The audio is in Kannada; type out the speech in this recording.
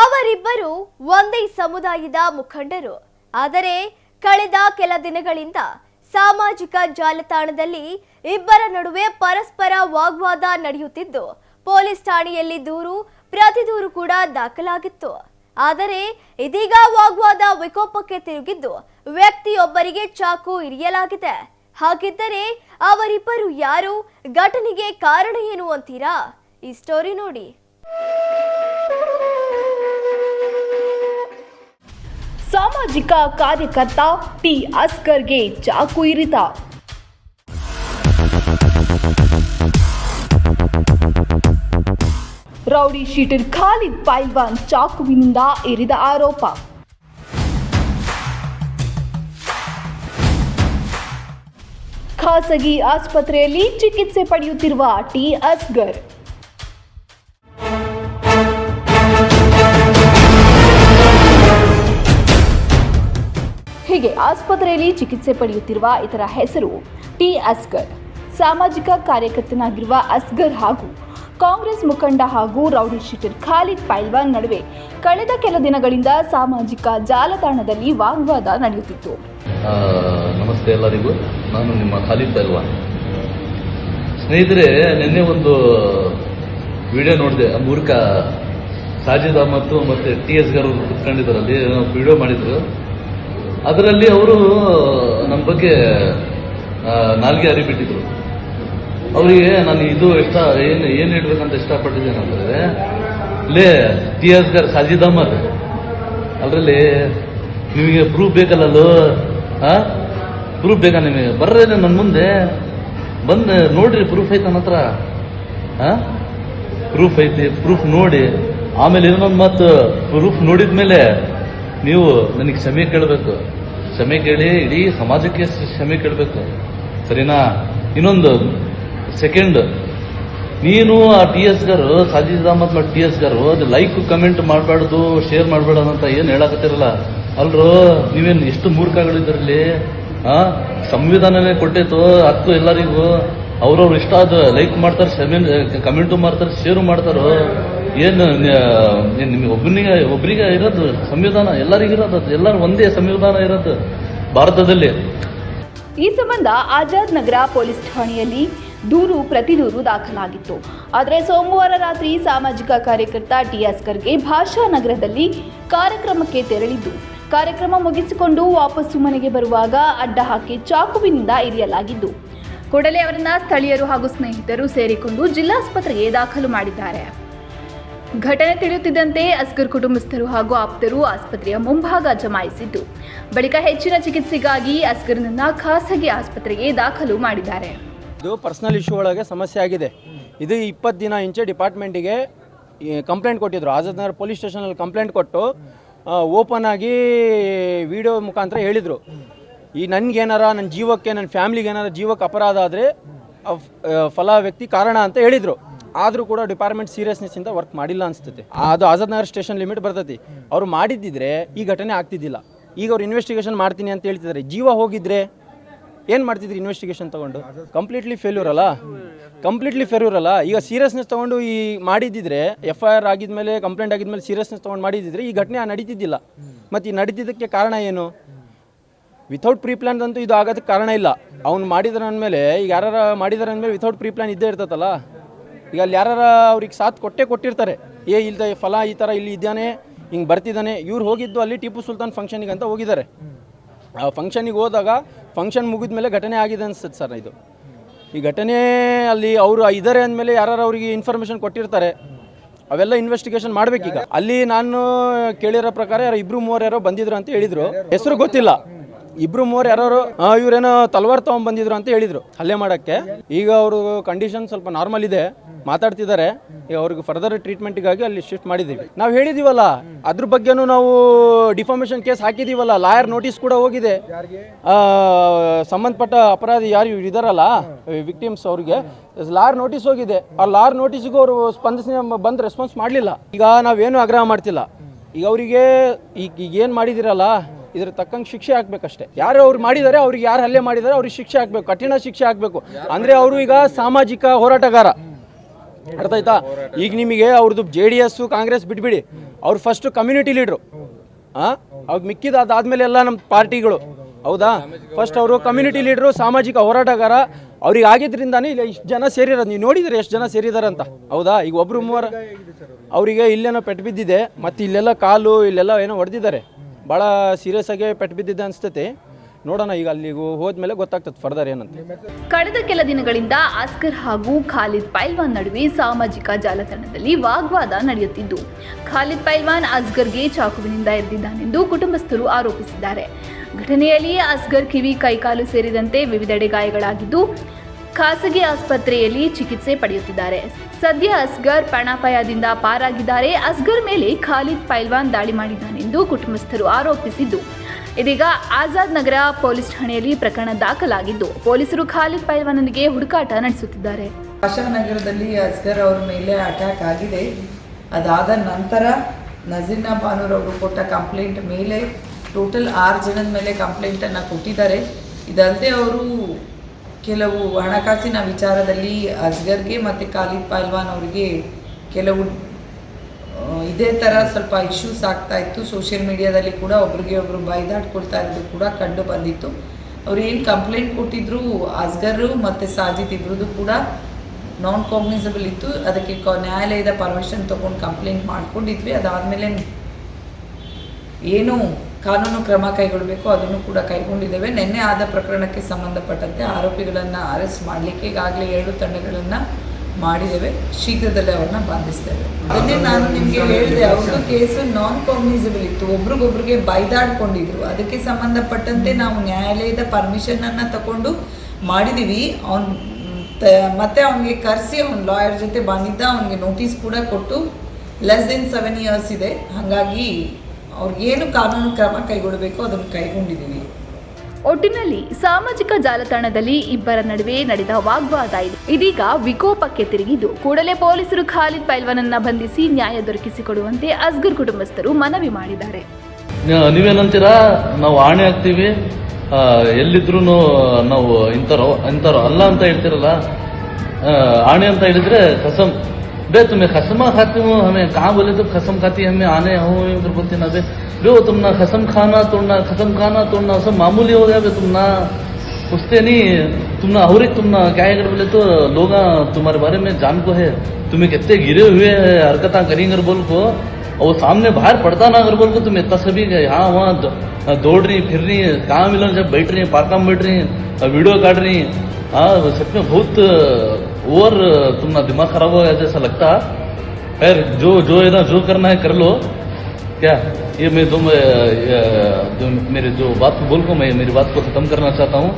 ಅವರಿಬ್ಬರು ಒಂದೇ ಸಮುದಾಯದ ಮುಖಂಡರು. ಆದರೆ ಕಳೆದ ಕೆಲ ದಿನಗಳಿಂದ ಸಾಮಾಜಿಕ ಜಾಲತಾಣದಲ್ಲಿ ಇಬ್ಬರ ನಡುವೆ ಪರಸ್ಪರ ವಾಗ್ವಾದ ನಡೆಯುತ್ತಿದ್ದು, ಪೊಲೀಸ್ ಠಾಣೆಯಲ್ಲಿ ದೂರು, ಪ್ರತಿ ದೂರು ಕೂಡ ದಾಖಲಾಗಿತ್ತು. ಆದರೆ ಇದೀಗ ವಾಗ್ವಾದ ವಿಕೋಪಕ್ಕೆ ತಿರುಗಿದ್ದು, ವ್ಯಕ್ತಿಯೊಬ್ಬರಿಗೆ ಚಾಕು ಇರಿಯಲಾಗಿದೆ. ಹಾಗಿದ್ದರೆ ಅವರಿಬ್ಬರು ಯಾರು, ಘಟನೆಗೆ ಕಾರಣ ಏನು ಅಂತೀರಾ? ಈ ಸ್ಟೋರಿ ನೋಡಿ. ಸಾಮಾಜಿಕ ಕಾರ್ಯಕರ್ತ ಟಿ ಅಸ್ಕರ್ಗೆ ಚಾಕು ಇರಿತ. ರೌಡಿ ಶೀಟರ್ ಖಾಲಿದ್ ಪೈಲ್ವಾನ್ ಚಾಕುವಿನಿಂದ ಇರಿದ ಆರೋಪ. ಖಾಸಗಿ ಆಸ್ಪತ್ರೆಯಲ್ಲಿ ಚಿಕಿತ್ಸೆ ಪಡೆಯುತ್ತಿರುವ ಟಿ ಅಸ್ಗರ್ ಹೀಗೆ ಆಸ್ಪತ್ರೆಯಲ್ಲಿ ಚಿಕಿತ್ಸೆ ಪಡೆಯುತ್ತಿರುವ ಇತರ ಹೆಸರು ಟಿ ಅಸ್ಗರ್. ಸಾಮಾಜಿಕ ಕಾರ್ಯಕರ್ತನಾಗಿರುವ ಅಸ್ಗರ್ ಹಾಗೂ ಕಾಂಗ್ರೆಸ್ ಮುಖಂಡ ಹಾಗೂ ರೌಡಿ ಶೀಟರ್ ಖಾಲಿದ್ ಪೈಲ್ವಾನ್ ನಡುವೆ ಕಳೆದ ಕೆಲ ದಿನಗಳಿಂದ ಸಾಮಾಜಿಕ ಜಾಲತಾಣದಲ್ಲಿ ವಾಗ್ವಾದ ನಡೆಯುತ್ತಿತ್ತು. ನಮಸ್ತೆ ಎಲ್ಲರಿಗೂ. ನಾನು ನಿಮ್ಮ ಖಾಲಿದ್ ಪೈಲ್ವಾನ್. ಸ್ನೇಹಿತರೆ, ನಿನ್ನೆ ಒಂದು ವಿಡಿಯೋ ನೋಡಿದೆ. ಮೂರ್ಖ ಸಾಜಿದ್ ಅಹಮದ್ ಮತ್ತೆ ಟಿ ಎಸ್ ಗಾರು ಕುತ್ಕೊಂಡಿದ್ದರಲ್ಲಿ ವಿಡಿಯೋ ಮಾಡಿದ್ರು. ಅದರಲ್ಲಿ ಅವರು ನಮ್ಮ ಬಗ್ಗೆ ನಾಲ್ಗೆ ಅರಿಬಿಟ್ಟಿದ್ರು. ಅವರಿಗೆ ನಾನು ಇದು ಇಷ್ಟ, ಏನು ಏನು ಹೇಳ್ಬೇಕಂತ ಇಷ್ಟಪಟ್ಟಿದ್ದೇನೆ ಅಂದರೆ, ಲೇ ಗಾರ್ ಸಾಜಿದ್ ಅಹಮದ್ ಅದರಲ್ಲಿ ನಿಮಗೆ ಪ್ರೂಫ್ ಬೇಕಲ್ಲಲ್ಲೋ? ಹಾ ಪ್ರೂಫ್ ಬೇಕಾ ನಿಮಗೆ? ಬರ್ರಿ ನನ್ನ ಮುಂದೆ. ಬಂದು ನೋಡ್ರಿ ಪ್ರೂಫ್ ಐತೆ ನನ್ನ ಹತ್ರ. ಹಾ ಪ್ರೂಫ್ ಐತಿ ಪ್ರೂಫ್ ನೋಡಿ. ಆಮೇಲೆ ಇನ್ನೊಂದು ಮಾತು ಪ್ರೂಫ್ ನೋಡಿದ ಮೇಲೆ ನೀವು ನನಗೆ ಕ್ಷಮೆ ಕೇಳಬೇಕು. ಕ್ಷಮೆ ಕೇಳಿ ಇಡೀ ಸಮಾಜಕ್ಕೆ ಕ್ಷಮೆ ಕೇಳಬೇಕು. ಸರಿನಾ? ಇನ್ನೊಂದು ಸೆಕೆಂಡ್ ನೀನು ಆ T S garu, Sajid Ahmad T S garu, ಅದು ಲೈಕ್ ಕಮೆಂಟ್ ಮಾಡಬಾರ್ದು ಶೇರ್ ಮಾಡಬಾರ್ದು ಅಂತ ಏನು ಹೇಳಕತ್ತಿರಲ್ಲ. ಅಲ್ರೂ, ನೀವೇನು ಎಷ್ಟು ಮೂರ್ಖಗಳಿದ್ರಲ್ಲಿ ಆ? ಸಂವಿಧಾನನೇ ಕೊಟ್ಟಿತ್ತು ಹಕ್ಕು ಎಲ್ಲರಿಗೂ. ಅವ್ರವ್ರು ಇಷ್ಟ ಅದು ಲೈಕ್ ಮಾಡ್ತಾರೆ ಕಮೆಂಟು ಮಾಡ್ತಾರೆ ಶೇರು ಮಾಡ್ತಾರೋ? ಏನು ನಿಮಗೆ ಒಬ್ಬನಿಗೆ ಒಬ್ಬರಿಗೆ ಇರೋದು ಸಂವಿಧಾನ, ಎಲ್ಲರಿಗೂ ಇರೋದು ಎಲ್ಲರೂ ಒಂದೇ ಸಂವಿಧಾನ ಇರೋದು ಭಾರತದಲ್ಲಿ. ಈ ಸಂಬಂಧ ಆಜಾದ್ ನಗರ ಪೊಲೀಸ್ ಠಾಣೆಯಲ್ಲಿ ದೂರು ಪ್ರತಿ ದೂರು ದಾಖಲಾಗಿತ್ತು. ಆದರೆ ಸೋಮವಾರ ರಾತ್ರಿ ಸಾಮಾಜಿಕ ಕಾರ್ಯಕರ್ತ ಟಿ ಅಸ್ಕರ್ಗೆ ಭಾಷಾ ನಗರದಲ್ಲಿ ಕಾರ್ಯಕ್ರಮಕ್ಕೆ ತೆರಳಿದ್ದು. ಕಾರ್ಯಕ್ರಮ ಮುಗಿಸಿಕೊಂಡು ವಾಪಸ್ಸು ಮನೆಗೆ ಬರುವಾಗ ಅಡ್ಡ ಹಾಕಿ ಚಾಕುವಿನಿಂದ ಇರಿಯಲಾಗಿದ್ದು. ಕೂಡಲೇ ಅವರನ್ನ ಸ್ಥಳೀಯರು ಹಾಗೂ ಸ್ನೇಹಿತರು ಸೇರಿಕೊಂಡು ಜಿಲ್ಲಾಸ್ಪತ್ರೆಗೆ ದಾಖಲು ಮಾಡಿದ್ದಾರೆ. ಘಟನೆ ತಿಳಿಯುತ್ತಿದ್ದಂತೆ ಅಸ್ಗರ್ ಕುಟುಂಬಸ್ಥರು ಹಾಗೂ ಆಪ್ತರು ಆಸ್ಪತ್ರೆಯ ಮುಂಭಾಗ ಜಮಾಯಿಸಿದ್ದು. ಬಳಿಕ ಹೆಚ್ಚಿನ ಚಿಕಿತ್ಸೆಗಾಗಿ ಅಸ್ಗರ್ನನ್ನ ಖಾಸಗಿ ಆಸ್ಪತ್ರೆಗೆ ದಾಖಲು ಮಾಡಿದ್ದಾರೆ. ಇದು ಪರ್ಸ್ನಲ್ ಇಶ್ಯೂ ಒಳಗೆ ಸಮಸ್ಯೆ ಆಗಿದೆ. ಇದು ಇಪ್ಪತ್ತು ದಿನ ಇಂಚೆ ಡಿಪಾರ್ಟ್ಮೆಂಟಿಗೆ ಕಂಪ್ಲೇಂಟ್ ಕೊಟ್ಟಿದ್ರು. ಆಜಾದ್ ನಗರ್ ಪೊಲೀಸ್ ಸ್ಟೇಷನಲ್ಲಿ ಕಂಪ್ಲೇಂಟ್ ಕೊಟ್ಟು ಓಪನ್ ಆಗಿ ವಿಡಿಯೋ ಮುಖಾಂತರ ಹೇಳಿದರು. ಈ ನನಗೇನಾರ ನನ್ನ ಜೀವಕ್ಕೆ ನನ್ನ ಫ್ಯಾಮ್ಲಿಗೆ ಏನಾರ ಜೀವಕ್ಕೆ ಅಪರಾಧ ಆದರೆ ಫಲ ವ್ಯಕ್ತಿ ಕಾರಣ ಅಂತ ಹೇಳಿದರು. ಆದರೂ ಕೂಡ ಡಿಪಾರ್ಟ್ಮೆಂಟ್ ಸೀರಿಯಸ್ನೆಸ್ ಇಂದ ವರ್ಕ್ ಮಾಡಿಲ್ಲ ಅನಿಸ್ತೈತೆ ಅದು ಆಜಾದ್ ನಗರ್ ಸ್ಟೇಷನ್ ಲಿಮಿಟ್ ಬರ್ತೈತಿ. ಅವ್ರು ಮಾಡಿದ್ದಿದ್ರೆ ಈ ಘಟನೆ ಆಗ್ತಿದ್ದಿಲ್ಲ. ಈಗ ಅವ್ರು ಇನ್ವೆಸ್ಟಿಗೇಷನ್ ಮಾಡ್ತೀನಿ ಅಂತ ಹೇಳ್ತಿದ್ದಾರೆ ಜೀವ ಹೋಗಿದ್ರೆ ಏನು ಮಾಡ್ತಿದ್ರಿ ಇನ್ವೆಸ್ಟಿಗೇಷನ್ ತಗೊಂಡು? ಕಂಪ್ಲೀಟ್ಲಿ ಫೇಲ್ಯೂರ್ ಅಲ್ಲ? ಕಂಪ್ಲೀಟ್ಲಿ ಫೇಲ್ಯೂರ್ ಅಲ್ಲ? ಈಗ ಸೀರಿಯಸ್ನೆಸ್ ತಗೊಂಡು ಈ ಮಾಡಿದ್ದಿದ್ರೆ ಎಫ್ ಐ ಆರ್ ಆಗಿದ್ಮೇಲೆ ಕಂಪ್ಲೇಂಟ್ ಆಗಿದ್ಮೇಲೆ ಸೀರಿಯಸ್ನೆಸ್ ತೊಗೊಂಡು ಮಾಡಿದ್ದಿದ್ರೆ ಈ ಘಟನೆ ನಡೀತಿದ್ದಿಲ್ಲ. ಮತ್ತು ಈ ನಡೀತಿದ್ದಕ್ಕೆ ಕಾರಣ ಏನು? ವಿಥೌಟ್ ಪ್ರೀ ಪ್ಲಾನ್ ಅಂತೂ ಇದು ಆಗೋದಕ್ಕೆ ಕಾರಣ ಇಲ್ಲ. ಅವ್ನು ಮಾಡಿದಾರೆ ಅಂದಮೇಲೆ, ಈಗ ಯಾರು ಮಾಡಿದಾರೆ ಅಂದಮೇಲೆ ವಿಥೌಟ್ ಪ್ರೀ ಪ್ಲಾನ್ ಇದ್ದೇ ಇರ್ತೈತಲ್ಲ? ಈಗ ಅಲ್ಲಿ ಯಾರು ಅವ್ರಿಗೆ ಸಾಥ್ ಕೊಟ್ಟೆ ಕೊಟ್ಟಿರ್ತಾರೆ. ಏ, ಇಲ್ದ ಫಲ ಈ ಥರ ಇಲ್ಲಿ ಇದ್ದಾನೆ ಹಿಂಗೆ ಬರ್ತಿದ್ದಾನೆ. ಇವ್ರು ಹೋಗಿದ್ದು ಅಲ್ಲಿ ಟಿಪ್ಪು ಸುಲ್ತಾನ್ ಫಂಕ್ಷನಿಗೆ ಅಂತ ಹೋಗಿದ್ದಾರೆ. ಆ ಫಂಕ್ಷನಿಗೆ ಹೋದಾಗ ಫಂಕ್ಷನ್ ಮುಗಿದ ಮೇಲೆ ಘಟನೆ ಆಗಿದೆ ಅನ್ಸುತ್ತೆ ಸರ್ ಇದು. ಈ ಘಟನೆ ಅಲ್ಲಿ ಅವರು ಇದ್ದಾರೆ ಅಂದಮೇಲೆ ಯಾರು ಅವರಿಗೆ ಇನ್ಫಾರ್ಮೇಷನ್ ಕೊಟ್ಟಿರ್ತಾರೆ. ಅವೆಲ್ಲ ಇನ್ವೆಸ್ಟಿಗೇಷನ್ ಮಾಡ್ಬೇಕೀಗ. ಅಲ್ಲಿ ನಾನು ಕೇಳಿರೋ ಪ್ರಕಾರ ಯಾರೋ ಇಬ್ರು ಮೂವರು ಯಾರೋ ಬಂದಿದ್ರು ಅಂತ ಹೇಳಿದ್ರು. ಹೆಸರು ಗೊತ್ತಿಲ್ಲ. ಇಬ್ರು ಮೂವರು ಯಾರು ಇವ್ರೇನೋ ತಲ್ವಾರ್ ತಗೊಂಡ್ ಬಂದಿದ್ರು ಅಂತ ಹೇಳಿದ್ರು ಹಲ್ಲೆ ಮಾಡಕ್ಕೆ. ಈಗ ಅವರು ಕಂಡೀಷನ್ ಸ್ವಲ್ಪ ನಾರ್ಮಲ್ ಇದೆ, ಮಾತಾಡ್ತಿದ್ದಾರೆ. ಅವ್ರಿಗೆ ಫರ್ದರ್ ಟ್ರೀಟ್ಮೆಂಟ್ಗಾಗಿ ಅಲ್ಲಿ ಶಿಫ್ಟ್ ಮಾಡಿದ್ದೀವಿ. ನಾವು ಹೇಳಿದೀವಲ್ಲ, ಅದ್ರ ಬಗ್ಗೆನೂ ನಾವು ಡಿಫಾರ್ಮೇಷನ್ ಕೇಸ್ ಹಾಕಿದೀವಲ್ಲ ಲಾಯರ್ ನೋಟಿಸ್ ಕೂಡ ಹೋಗಿದೆ. ಸಂಬಂಧಪಟ್ಟ ಅಪರಾಧಿ ಯಾರು ಇದಾರಲ್ಲ ವಿಕ್ಟಿಮ್ಸ್ ಅವ್ರಿಗೆ ಲಾರ್ ನೋಟಿಸ್ ಹೋಗಿದೆ. ಆ ಲಾರ್ ನೋಟಿಸ್ಗೂ ಅವರು ಸ್ಪಂದಿಸಿ ಬಂದು ರೆಸ್ಪಾನ್ಸ್ ಮಾಡಲಿಲ್ಲ. ಈಗ ನಾವೇನು ಆಗ್ರಹ ಮಾಡ್ತಿಲ್ಲ. ಈಗ ಅವರಿಗೆ ಈಗ ಏನು ಮಾಡಿದಿರಲ್ಲ ಇದ್ರ ತಕ್ಕಂಗೆ ಶಿಕ್ಷೆ ಹಾಕ್ಬೇಕಷ್ಟೇ. ಯಾರು ಅವ್ರು ಮಾಡಿದ್ದಾರೆ ಅವ್ರಿಗೆ ಯಾರು ಹಲ್ಲೆ ಮಾಡಿದ್ದಾರೆ ಅವ್ರಿಗೆ ಶಿಕ್ಷೆ ಹಾಕ್ಬೇಕು, ಕಠಿಣ ಶಿಕ್ಷೆ ಹಾಕ್ಬೇಕು. ಅಂದ್ರೆ ಅವರು ಈಗ ಸಾಮಾಜಿಕ ಹೋರಾಟಗಾರ. ಅರ್ಥ ಆಯ್ತಾ? ಈಗ ನಿಮಗೆ ಅವ್ರದ್ದು ಜೆ ಡಿ ಎಸ್ಸು ಕಾಂಗ್ರೆಸ್ ಬಿಟ್ಬಿಡಿ. ಅವ್ರು ಫಸ್ಟು ಕಮ್ಯುನಿಟಿ ಲೀಡ್ರು ಹಾಂ ಅವ್ರು ಮಿಕ್ಕಿದ ಅದಾದ್ಮೇಲೆ ಎಲ್ಲ ನಮ್ಮ ಪಾರ್ಟಿಗಳು. ಹೌದಾ? ಫಸ್ಟ್ ಅವರು ಕಮ್ಯುನಿಟಿ ಲೀಡ್ರು ಸಾಮಾಜಿಕ ಹೋರಾಟಗಾರ. ಅವ್ರಿಗೆ ಆಗಿದ್ರಿಂದಾನೇ ಇಲ್ಲ ಇಷ್ಟು ಜನ ಸೇರಿರೋದು. ನೀವು ನೋಡಿದ್ರೆ ಎಷ್ಟು ಜನ ಸೇರಿದ್ದಾರೆ ಅಂತ. ಹೌದಾ? ಈಗ ಒಬ್ರು ಮೂವರ ಅವರಿಗೆ ಇಲ್ಲೇನೋ ಪೆಟ್ಟು ಬಿದ್ದಿದೆ, ಮತ್ತು ಇಲ್ಲೆಲ್ಲ ಕಾಲು, ಇಲ್ಲೆಲ್ಲ ಏನೋ ಹೊಡೆದಿದ್ದಾರೆ. ಭಾಳ ಸೀರಿಯಸ್ ಆಗಿ ಪೆಟ್ಟು ಬಿದ್ದಿದೆ ಅನಿಸ್ತೈತಿ. ನೋಡೋಣ ಈಗ ಅಲ್ಲಿಗೂ ಹೋದ್ಮೇಲೆ ಗೊತ್ತಾಗ್ತದೆ ಫರ್ದರ್ ಏನಂತ. ಕಳೆದ ಕೆಲ ದಿನಗಳಿಂದ ಆಸ್ಕರ್ ಹಾಗೂ ಖಾಲಿದ್ ಪೈಲ್ವಾನ್ ನಡುವೆ ಸಾಮಾಜಿಕ ಜಾಲತಾಣದಲ್ಲಿ ವಾಗ್ವಾದ ನಡೆಯುತ್ತಿದ್ದು, ಖಾಲಿದ್ ಪೈಲ್ವಾನ್ ಅಸ್ಗರ್ಗೆ ಚಾಕುವಿನಿಂದ ಎದ್ದಿದ್ದಾನೆಂದು ಕುಟುಂಬಸ್ಥರು ಆರೋಪಿಸಿದ್ದಾರೆ. ಘಟನೆಯಲ್ಲಿ ಅಸ್ಗರ್ ಕಿವಿ ಕೈಕಾಲು ಸೇರಿದಂತೆ ವಿವಿಧೆಡೆ ಗಾಯಗಳಾಗಿದ್ದು, ಖಾಸಗಿ ಆಸ್ಪತ್ರೆಯಲ್ಲಿ ಚಿಕಿತ್ಸೆ ಪಡೆಯುತ್ತಿದ್ದಾರೆ. ಸದ್ಯ ಅಸ್ಗರ್ ಪ್ರಾಣಾಪಾಯದಿಂದ ಪಾರಾಗಿದ್ದಾರೆ. ಅಸ್ಗರ್ ಮೇಲೆ ಖಾಲಿದ್ ಪೈಲ್ವಾನ್ ದಾಳಿ ಮಾಡಿದ್ದಾನೆಂದು ಕುಟುಂಬಸ್ಥರು ಆರೋಪಿಸಿದ್ದು. ಇದೀಗ ಆಜಾದ್ ನಗರ ಪೊಲೀಸ್ ಠಾಣೆಯಲ್ಲಿ ಪ್ರಕರಣ ದಾಖಲಾಗಿದ್ದು, ಪೊಲೀಸರು ಖಾಲಿದ್ ಪೈಲ್ವಾನನಿಗೆ ಹುಡುಕಾಟ ನಡೆಸುತ್ತಿದ್ದಾರೆ. ಆಶಾನಗರದಲ್ಲಿ ಅಸ್ಗರ್ ಅವರ ಮೇಲೆ ಅಟ್ಯಾಕ್ ಆಗಿದೆ. ಅದಾದ ನಂತರ ನಜೀರ್ನಾ ಬಾನೂರ್ ಅವರು ಕೊಟ್ಟ ಕಂಪ್ಲೇಂಟ್ ಮೇಲೆ ಟೋಟಲ್ ಆರು ಜನದ ಮೇಲೆ ಕಂಪ್ಲೇಂಟನ್ನು ಕೊಟ್ಟಿದ್ದಾರೆ. ಇದಲ್ಲದೆ ಅವರು ಕೆಲವು ಹಣಕಾಸಿನ ವಿಚಾರದಲ್ಲಿ ಅಸ್ಗರ್ಗೆ ಮತ್ತು ಖಾಲಿದ್ ಪಾಲ್ವಾನ್ ಅವರಿಗೆ ಕೆಲವು ಇದೇ ಥರ ಸ್ವಲ್ಪ ಇಶ್ಯೂಸ್ ಆಗ್ತಾ ಇತ್ತು. ಸೋಷಿಯಲ್ ಮೀಡಿಯಾದಲ್ಲಿ ಕೂಡ ಒಬ್ರಿಗೆ ಒಬ್ರು ಬೈದಾಡ್ಕೊಳ್ತಾ ಇರೋದು ಕೂಡ ಕಂಡು ಬಂದಿತ್ತು. ಅವ್ರು ಏನು ಕಂಪ್ಲೇಂಟ್ ಕೊಟ್ಟಿದ್ರು ಅಸ್ಗರು ಮತ್ತು ಸಾಜಿದ್ ಇಬ್ಬರದು ಕೂಡ ನಾನ್ ಕಾಗ್ನಿಸಬಲ್ ಇತ್ತು. ಅದಕ್ಕೆ ನ್ಯಾಯಾಲಯದ ಪರ್ಮಿಷನ್ ತೊಗೊಂಡು ಕಂಪ್ಲೇಂಟ್ ಮಾಡ್ಕೊಂಡಿದ್ವಿ. ಅದಾದಮೇಲೆ ಏನು ಕಾನೂನು ಕ್ರಮ ಕೈಗೊಳ್ಳಬೇಕು ಅದನ್ನು ಕೂಡ ಕೈಗೊಂಡಿದ್ದೇವೆ. ನಿನ್ನೆ ಆದ ಪ್ರಕರಣಕ್ಕೆ ಸಂಬಂಧಪಟ್ಟಂತೆ ಆರೋಪಿಗಳನ್ನು ಅರೆಸ್ಟ್ ಮಾಡಲಿಕ್ಕೆ ಈಗಾಗಲೇ ಎರಡು ತಂಡಗಳನ್ನು ಮಾಡಿದ್ದೇವೆ. ಶೀಘ್ರದಲ್ಲೇ ಅವ್ರನ್ನ ಬಂಧಿಸ್ತೇವೆ. ಅದನ್ನೇ ನಾನು ನಿಮಗೆ ಹೇಳಿದೆ ಅವರು ಕೇಸು ನಾನ್ ಕಾಗ್ನಿಸಬಲ್ ಇತ್ತು. ಒಬ್ರಿಗೊಬ್ರಿಗೆ ಬೈದಾಡ್ಕೊಂಡಿದ್ರು. ಅದಕ್ಕೆ ಸಂಬಂಧಪಟ್ಟಂತೆ ನಾವು ನ್ಯಾಯಾಲಯದ ಪರ್ಮಿಷನನ್ನು ತಗೊಂಡು ಮಾಡಿದ್ದೀವಿ ಅವ್ನು ಮತ್ತೆ ಅವನಿಗೆ ಕರೆಸಿ ಅವ್ನ ಲಾಯರ್ ಜೊತೆ ಬಂದಿದ್ದ ಅವನಿಗೆ ನೋಟಿಸ್ ಕೂಡ ಕೊಟ್ಟು ಲೆಸ್ ದೆನ್ ಸೆವೆನ್ ಇಯರ್ಸ್ ಇದೆ. ಹಾಗಾಗಿ ಅವ್ರಿಗೇನು ಕಾನೂನು ಕ್ರಮ ಕೈಗೊಳ್ಳಬೇಕು ಅದನ್ನು ಕೈಗೊಂಡಿದ್ದೀವಿ. ಒಟ್ಟಿನಲ್ಲಿ ಸಾಮಾಜಿಕ ಜಾಲತಾಣದಲ್ಲಿ ಇಬ್ಬರ ನಡುವೆ ನಡೆದ ವಾಗ್ವಾದ ಇದೆ. ಇದೀಗ ವಿಕೋಪಕ್ಕೆ ತಿರುಗಿದ್ದು ಕೂಡಲೇ ಪೊಲೀಸರು ಖಾಲಿದ್ ಪೈಲ್ವಾನನ್ನ ಬಂಧಿಸಿ ನ್ಯಾಯ ದೊರಕಿಸಿಕೊಡುವಂತೆ ಅಸ್ಗರ್ ಕುಟುಂಬಸ್ಥರು ಮನವಿ ಮಾಡಿದ್ದಾರೆ. ನೀವೇನಂತೀರಾ? ನಾವು ಆಣೆ ಹಾಕ್ತೀವಿ ಎಲ್ಲಿದ್ರು ನಾವು ಇಂಥವ್ರು ಇಂಥವ್ರು ಅಲ್ಲ ಅಂತ ಹೇಳ್ತಿರಲ್ಲ? ಆಣೆ ಅಂತ ಹೇಳಿದ್ರೆ ಕಸಮ್ बे तुम्हें खसमा खाती हूँ, हमें कहाँ बोले तो खसम खाती है, हमें आने हूँ, इधर बोलती ना बे बे वो तुम ना खसम खाना तोड़ना खसम खाना तोड़ना सब मामूली हो गया बे तुम ना पूछते नहीं, तुम ना और तुम ना क्या है बोले तो लोग तुम्हारे बारे में जान को है। तुम्हें कितने गिरे हुए है, हरकत करी अगर बोल को, और वो सामने बाहर पड़ता ना अगर बोल को तुम इतना सभी गए यहाँ वहाँ दौड़ रही, फिर रही है कहाँ मिलन जब बैठ रही है पार्का में बैठ रही है वीडियो काट रही है हाँ सच में बहुत ओवर तुम्हारा दिमाग खराब हो गया जैसा लगता। खैर, जो जो है ना, जो करना है कर लो। क्या? ये मैं तुम मेरे जो बात, बोल को मैं, मेरी बात को खत्म करना चाहता हूँ।